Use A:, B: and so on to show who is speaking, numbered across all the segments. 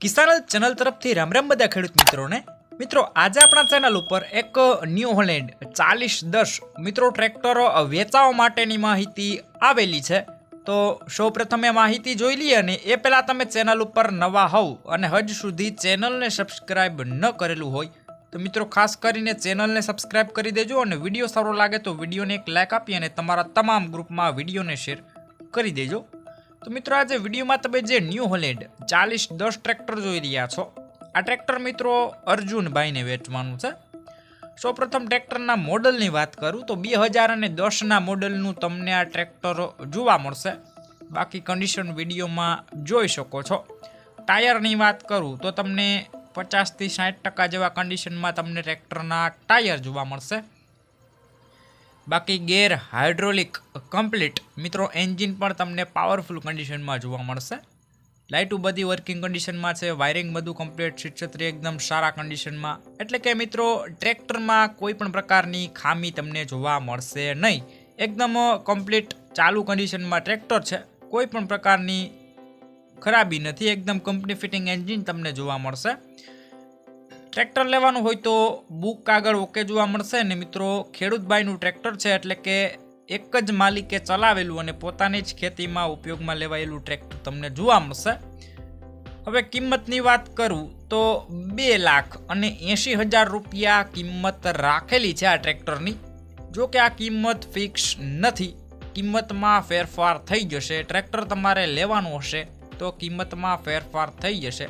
A: કિસાન channel તરફથી રામ રામ બધા ખેડૂત મિત્રોને. મિત્રો, આજે આપણા ચેનલ ઉપર એક ન્યૂ હોલેન્ડ ચાલીસ દસ મિત્રો ટ્રેક્ટર વેચાવા માટેની માહિતી આવેલી છે. તો સૌ પ્રથમ માહિતી જોઈ લઈએ અને એ પહેલાં તમે ચેનલ ઉપર નવા હોવ અને હજ સુધી ચેનલને સબસ્ક્રાઇબ ન કરેલું હોય, તો મિત્રો ખાસ કરીને ચેનલને સબસ્ક્રાઇબ કરી દેજો અને વીડિયો સારો લાગે તો વિડીયોને એક લાઇક આપી અને તમારા તમામ ગ્રુપમાં વિડીયોને શેર કરી દેજો. તો મિત્રો આજે વિડીયોમાં તમે જે ન્યૂ હોલેન્ડ ચાલીસ દસ ટ્રેક્ટર જોઈ રહ્યા છો, આ ટ્રેક્ટર મિત્રો અર્જુનભાઈને વેચવાનું છે. સૌપ્રથમ ટ્રેક્ટરના મોડલની વાત કરું તો બે હજાર અને દસના મોડલનું તમને આ ટ્રેક્ટર જોવા મળશે. બાકી કન્ડિશન વિડીયોમાં જોઈ શકો છો. ટાયરની વાત કરું તો તમને પચાસથી સાઠ ટકા જેવા કન્ડિશનમાં તમને ટ્રેક્ટરના ટાયર જોવા મળશે. બાકી ગેર હાઇડ્રોલિક કમ્પ્લીટ મિત્રો એન્જિન પણ તમને પાવરફુલ કન્ડિશનમાં જોવા મળશે. લાઇટો બધી વર્કિંગ કન્ડિશનમાં છે વાયરિંગ બધું કમ્પ્લીટ છત્રી એકદમ સારા કન્ડિશનમાં એટલે કે મિત્રો ટ્રેક્ટરમાં કોઈ પણ પ્રકારની ખામી તમને જોવા મળશે નહીં. એકદમ કમ્પ્લીટ ચાલુ કન્ડિશનમાં ટ્રેક્ટર છે. કોઈ પણ પ્રકારની ખરાબી નથી. એકદમ કંપની ફિટિંગ એન્જિન તમને જોવા મળશે. ટ્રેક્ટર લેવાનું હોય તો બુક કાગળ ઓકે જોવા મળશે ને મિત્રો, ખેડૂતભાઈનું ટ્રેક્ટર છે એટલે કે એક જ માલિકે ચલાવેલું અને પોતાની જ ખેતીમાં ઉપયોગમાં લેવાયેલું ટ્રેક્ટર તમને જોવા મળશે. હવે કિંમતની વાત કરું તો બે લાખ અને એંશી હજાર રૂપિયા કિંમત રાખેલી છે આ ટ્રેક્ટરની. જો કે આ કિંમત ફિક્સ નથી, કિંમતમાં ફેરફાર થઈ જશે, ટ્રેક્ટર તમારે લેવાનું હશે તો કિંમતમાં ફેરફાર થઈ જશે.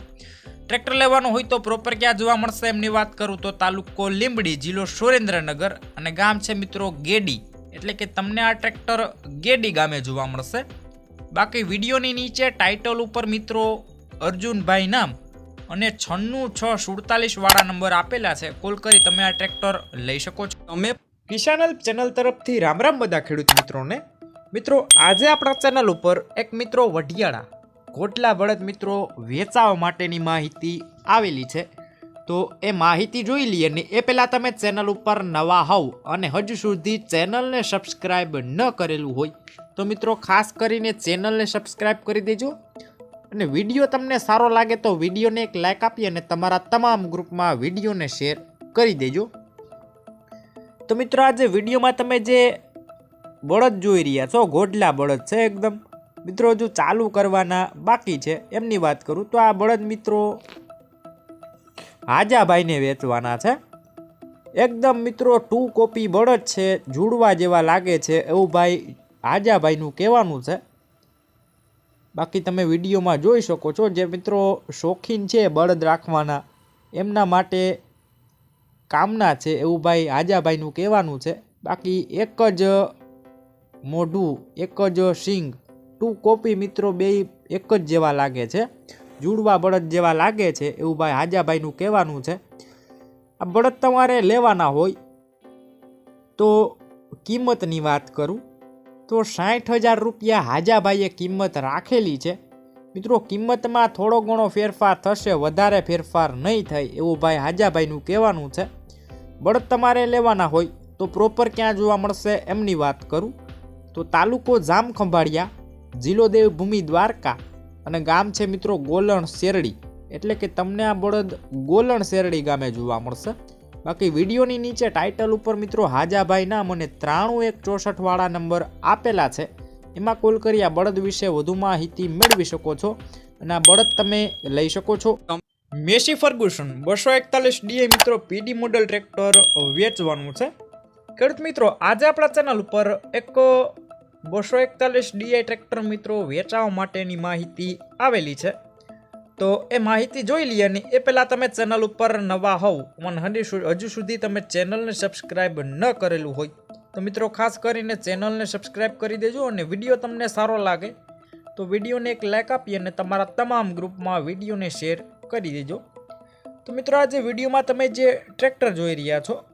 A: ટ્રેક્ટર લેવાનું હોય તો પ્રોપર ક્યાં જોવા મળશે એમની વાત કરું તો તાલુકો લીંબડી જિલ્લો સુરેન્દ્રનગર અને ગામ છે મિત્રો ગેડી. એટલે કે તમને આ ટ્રેક્ટર ગેડી ગામે જોવા મળશે. બાકી વિડીયોની નીચે ટાઇટલ ઉપર મિત્રો અર્જુનભાઈ નામ અને છન્નું છ સુડતાલીસ વાળા નંબર આપેલા છે. કોલ કરી તમે આ ટ્રેક્ટર લઈ શકો છો. તમે કિસાનલ ચેનલ તરફથી રામ રામ બધા ખેડૂત મિત્રોને મિત્રો આજે આપણા ચેનલ ઉપર એક મિત્રો વઢિયાળા કોટલા બળદ મિત્રો વેચાવા માટેની માહિતી આવેલી છે. તો એ માહિતી જોઈ લઈએ ને એ પહેલાં તમે ચેનલ ઉપર નવા હોવ અને હજુ સુધી ચેનલને સબસ્ક્રાઈબ ન કરેલું હોય, તો મિત્રો ખાસ કરીને ચેનલને સબસ્ક્રાઈબ કરી દેજો. અને વીડિયો તમને સારો લાગે તો વિડીયોને એક લાઇક આપી અને તમારા તમામ ગ્રુપમાં વિડીયોને શેર કરી દેજો. તો મિત્રો આજે વિડીયોમાં તમે જે બળદ જોઈ રહ્યા છો ગોડલા બળદ છે એકદમ. મિત્રો, જો ચાલુ કરવાના બાકી છે, એમની વાત કરું, તો આ બળદ મિત્રો હાજાભાઈને વેચવાના છે. એકદમ મિત્રો ટુ કોપી બળદ છે, જુડવા જેવા લાગે છે, એવું ભાઈ હાજાભાઈનું કહેવાનું છે. બાકી તમે વિડીયોમાં જોઈ શકો છો જે મિત્રો શોખીન છે બળદ રાખવાના, એમના માટે કામના છે, એવું ભાઈ હાજાભાઈનું કહેવાનું છે. બાકી એક જ મોઢું, એક જ સિંગ ટુ કોપી મિત્રો બે એક જ જેવા લાગે છે. જુડવા બળદ જેવા લાગે છે એવું ભાઈ હાજાભાઈનું કહેવાનું છે. આ બળદ તમારે લેવાના હોય તો કિંમતની વાત કરું. તો સાઠ હજાર રૂપિયા હાજાભાઈએ કિંમત રાખેલી છે. મિત્રો કિંમતમાં થોડો ઘણો ફેરફાર થશે, વધારે ફેરફાર નહીં થાય એવું ભાઈ હાજાભાઈનું કહેવાનું છે. બળદ તમારે લેવાના હોય તો પ્રોપર ક્યાં જોવા મળશે એમની વાત કરું. તો તાલુકો જામ ખંભાળિયા જિલ્લો દેવભૂમિ દ્વારકા અને ગામ છે મિત્રો ગોલણ શેરડી. એટલે કે તમને આ બળદ ગોલણ શેરડી ગામે જોવા મળશે. બાકી વિડીયોની નીચે ટાઇટલ ઉપર મિત્રો હાજાભાઈ નામ અને ત્રાણું એક ચોસઠવાળા નંબર આપેલા છે. એમાં કોલ કરી આ બળદ વિશે વધુ માહિતી મેળવી શકો છો. અને આ બળદ તમે લઈ શકો છો. મેસી ફર્ગુસન, બસો એકતાલીસ ડીએ મિત્રો પીડી મોડલ ટ્રેક્ટર વેચવાનું છે. ખેડૂત મિત્રો, આજે આપણા ચેનલ ઉપર એક બસો એકતાલીસ ડીઆઈ ટ્રેક્ટર મિત્રો વેચાવા માટેની માહિતી આવેલી છે. તો એ માહિતી જોઈ લઈએ ને એ પહેલાં તમે ચેનલ ઉપર નવા હોવ અને હજી સુધી તમે ચેનલને સબસ્ક્રાઈબ ન કરેલું હોય, તો મિત્રો ખાસ કરીને ચેનલને સબસ્ક્રાઈબ કરી દેજો અને વીડિયો તમને સારો લાગે, તો વિડીયોને એક લાઇક આપી અને તમારા તમામ ગ્રુપમાં વિડીયોને શેર કરી દેજો. તો મિત્રો આજે વિડીયોમાં તમે જે ટ્રેક્ટર જોઈ રહ્યા છો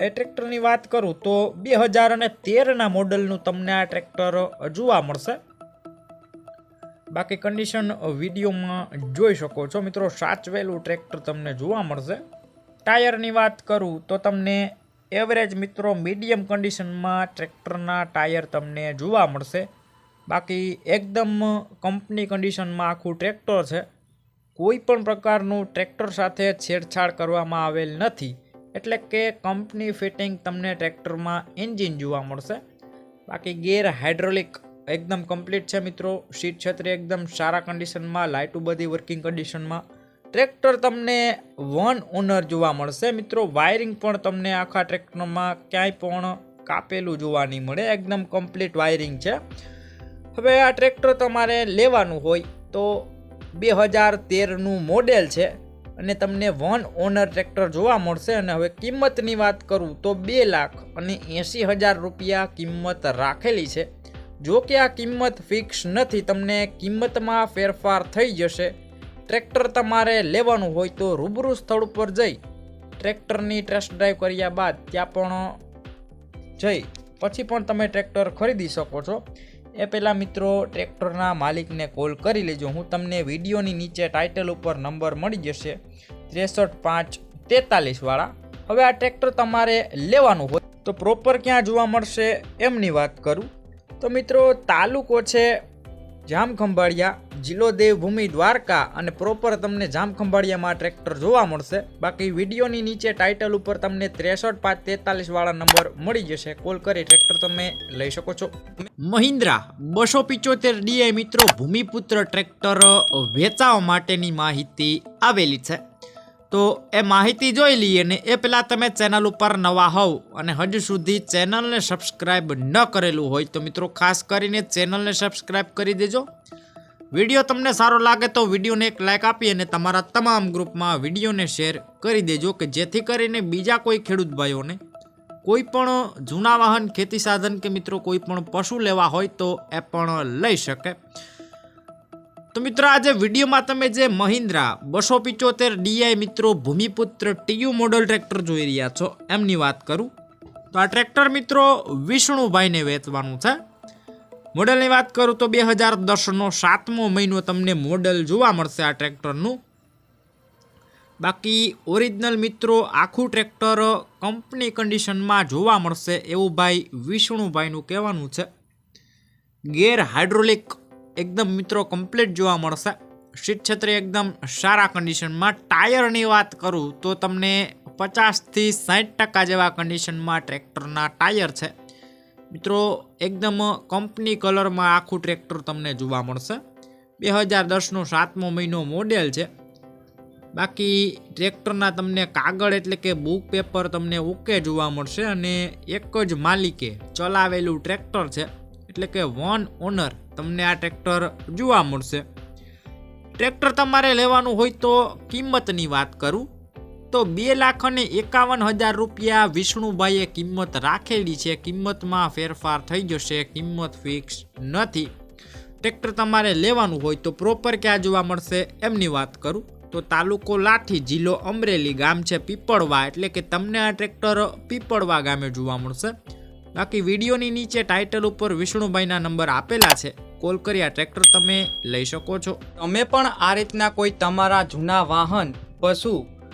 A: એ ટ્રેક્ટરની વાત કરું તો બે હજાર અને તેરના મોડલનું તમને આ ટ્રેક્ટર જોવા મળશે. બાકી કન્ડિશન વિડીયોમાં જોઈ શકો છો. મિત્રો, સાચવેલું ટ્રેક્ટર તમને જોવા મળશે. ટાયરની વાત કરું તો તમને એવરેજ મિત્રો મીડિયમ કન્ડિશનમાં ટ્રેક્ટરના ટાયર તમને જોવા મળશે. બાકી એકદમ કંપની કન્ડિશનમાં આખું ટ્રેક્ટર છે. કોઈ પણ પ્રકારનું ટ્રેક્ટર સાથે છેડછાડ કરવામાં આવેલ નથી. એટલે કે કંપની ફિટિંગ તમને ટ્રેક્ટરમાં એન્જિન જોવા મળશે. બાકી ગેર હાઇડ્રોલિક એકદમ કમ્પ્લીટ છે મિત્રો. સીટ છત્રી એકદમ સારા કન્ડિશનમાં લાઇટું બધી વર્કિંગ કન્ડિશનમાં ટ્રેક્ટર તમને વન ઓનર જોવા મળશે મિત્રો. વાયરિંગ પણ તમને આખા ટ્રેક્ટરમાં ક્યાંય પણ કાપેલું જોવા નહીં મળે. એકદમ કમ્પ્લીટ વાયરિંગ છે. હવે આ ટ્રેક્ટર તમારે લેવાનું હોય તો બે હજાર તેરનું મોડેલ છે. અને તમને વન ઓનર ટ્રેક્ટર જોવા મળશે અને હવે કિંમતની વાત કરું તો બે લાખ અને એંસી હજાર રૂપિયા કિંમત રાખેલી છે. જો કે આ કિંમત ફિક્સ નથી, તમને કિંમતમાં ફેરફાર થઈ જશે. ટ્રેક્ટર તમારે લેવાનું હોય તો રૂબરૂ સ્થળ ઉપર જઈ, ટ્રેક્ટરની ટેસ્ટ ડ્રાઈવ કર્યા બાદ ત્યાં પણ જઈ. પછી પણ તમે ટ્રેક્ટર ખરીદી શકો છો. એ પહેલાં મિત્રો ટ્રેક્ટરના માલિકને કોલ કરી લેજો. હું તમને વિડીયોની નીચે ટાઇટલ ઉપર નંબર મળી જશે. ત્રેસઠ પાંચ તેતાલીસવાળા હવે આ ટ્રેક્ટર તમારે લેવાનું હોય તો પ્રોપર ક્યાં જોવા મળશે એમની વાત કરું. તો મિત્રો તાલુકો છે જામખંભાળિયા. જિલ્લો દેવભૂમિ દ્વારકા અને પ્રોપર તમને જામખંભાળિયામાં ટ્રેક્ટર જોવા મળશે. બાકી વિડીયોની નીચે ટાઇટલ ઉપર તમને ત્રેસઠ પાંચ તેતાલીસ વાળા નંબર મળી જશે. કોલ કરી ટ્રેક્ટર તમે લઈ શકો છો. મહિન્દ્રા બસો પિચોતેર ડીઆઈ મિત્રો ભૂમિપુત્ર ટ્રેક્ટર વેચાવા માટેની માહિતી આવેલી છે. તો એ માહિતી જોઈ લઈએ ને એ પહેલાં તમે ચેનલ ઉપર નવા હોવ અને હજુ સુધી ચેનલને સબસ્ક્રાઈબ ન કરેલું હોય તો મિત્રો ખાસ કરીને ચેનલને સબસ્ક્રાઈબ કરી દેજો. વીડિયો તમને સારો લાગે તો વિડીયોને એક લાઇક આપી અને તમારા તમામ ગ્રુપમાં વિડીયોને શેર કરી દેજો કે જેથી કરીને બીજા કોઈ ખેડૂત ભાઈઓને કોઈ પણ જૂના વાહન, ખેતી સાધન કે મિત્રો કોઈ પણ પશુ લેવા હોય તો એ પણ લઈ શકે. તો મિત્રો આજે વિડીયોમાં તમે જે મહિન્દ્રા બસો પિચોતેર ડીઆઈ મિત્રો ભૂમિપુત્ર ટીયુ મોડલ ટ્રેક્ટર જોઈ રહ્યા છો એમની વાત કરું. તો આ ટ્રેક્ટર મિત્રો વિષ્ણુભાઈને વેચવાનું છે. મોડલની વાત કરું તો બે હજાર દસનો સાતમો મહિનો તમને મોડલ જોવા મળશે આ ટ્રેક્ટરનું. બાકી ઓરિજિનલ મિત્રો આખું ટ્રેક્ટર કંપની કન્ડિશનમાં જોવા મળશે એવું ભાઈ વિષ્ણુભાઈનું કહેવાનું છે. ગેર હાઇડ્રોલિક એકદમ મિત્રો કમ્પ્લીટ જોવા મળશે. સીટ છત્રી એકદમ સારા કન્ડિશનમાં ટાયરની વાત કરું તો તમને પચાસથી સાઠ ટકા જેવા કન્ડિશનમાં ટ્રેક્ટરના ટાયર છે. મિત્રો, એકદમ કંપની કલરમાં આખું ટ્રેક્ટર તમને જોવા મળશે. બે હજાર દસનો સાતમો મહિનો મોડેલ છે. બાકી ટ્રેક્ટરના તમને કાગળ એટલે કે બુક પેપર તમને ઓકે જોવા મળશે અને એક જ માલિકે ચલાવેલું ટ્રેક્ટર છે. એટલે કે વન ઓનર તમને આ ટ્રેક્ટર જોવા મળશે. ટ્રેક્ટર તમારે લેવાનું હોય તો કિંમતની વાત કરું. તો બે લાખ અને એકાવન હજાર રૂપિયા વિષ્ણુભાઈએ કિંમત રાખેલી છે. કિંમતમાં ફેરફાર થઈ જશે. કિંમત ફિક્સ નથી. ટ્રેક્ટર તમારે લેવાનું હોય તો પ્રોપર ક્યાં જોવા મળશે? એમની વાત કરું. તો તાલુકો લાઠી જિલ્લો અમરેલી ગામ છે પીપળવા. એટલે કે તમને આ ટ્રેક્ટર પીપળવા ગામે જોવા મળશે. બાકી વિડીયોની નીચે ટાઇટલ ઉપર વિષ્ણુભાઈના નંબર આપેલા છે. કોલ કરી આ ટ્રેક્ટર તમે લઈ શકો છો.
B: તમે પણ આ રીતના કોઈ તમારા જૂના વાહન, પશુ